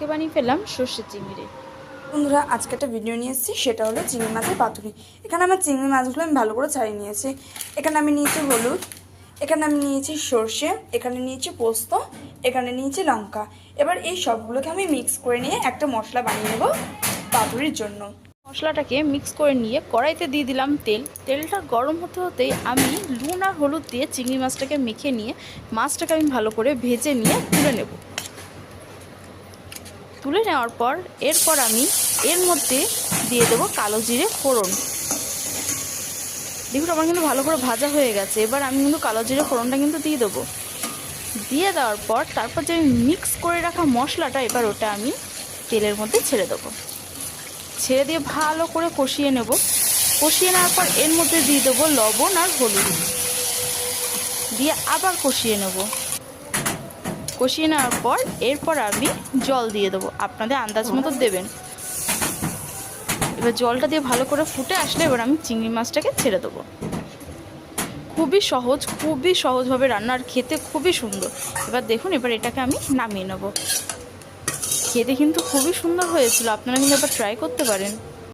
আজকে বানিয়ে ফেললাম সর্ষে চিংড়ি। বন্ধুরা আজকে একটা ভিডিও নিয়ে এসেছি সেটা হলো চিংড়ি মাছের পাতুরি। এখানে আমার চিংড়ি মাছগুলো আমি ভালো করে ছাড়িয়ে নিয়েছি। এখানে আমি নিয়েছি হলুদ এখানে আমি নিয়েছি সর্ষে এখানে নিয়েছি পোস্ত এখানে নিয়েছি লঙ্কা। এবার এই সবগুলোকে আমি মিক্স করে নিয়ে একটা মশলা বানিয়ে নেব পাতুরির জন্য। মশলাটাকে মিক্স করে নিয়ে কড়াইতে দিয়ে দিলাম তেল। তেলটা গরম হতে হতেই আমি নুন আর হলুদ দিয়ে চিংড়ি মাছটাকে মেখে নিয়ে মাছটাকে আমি ভালো করে ভেজে নিয়ে তুলে নেব। তুলে নেওয়ার পর এরপর আমি এর মধ্যে দিয়ে দেবো কালো জিরে ফোড়ন। দেখুন, আমার কিন্তু ভালো করে ভাজা হয়ে গেছে। এবার আমি কিন্তু কালো জিরে ফোড়নটা কিন্তু দিয়ে দেবো। দিয়ে দেওয়ার পর তারপর যে মিক্স করে রাখা মশলাটা, এবার ওটা আমি তেলের মধ্যে ছেড়ে দেবো। ছেড়ে দিয়ে ভালো করে কষিয়ে নেব। কষিয়ে নেওয়ার পর এর মধ্যে দিয়ে দেবো লবণ আর হলুদ। দিয়ে আবার কষিয়ে নেব। কষিয়ে নেওয়ার পর এরপর আমি জল দিয়ে দেবো। আপনাদের আন্দাজ মতো দেবেন। এবার জলটা দিয়ে ভালো করে ফুটে আসলে এবার আমি চিংড়ি মাছটাকে ছেড়ে দেবো। খুবই সহজ, খুবই সহজভাবে রান্না আর খেতে খুবই সুন্দর। এবার দেখুন, এবার এটাকে আমি নামিয়ে নেব। খেতে কিন্তু খুবই সুন্দর হয়েছিল। আপনারা কিন্তু এবার ট্রাই করতে পারেন।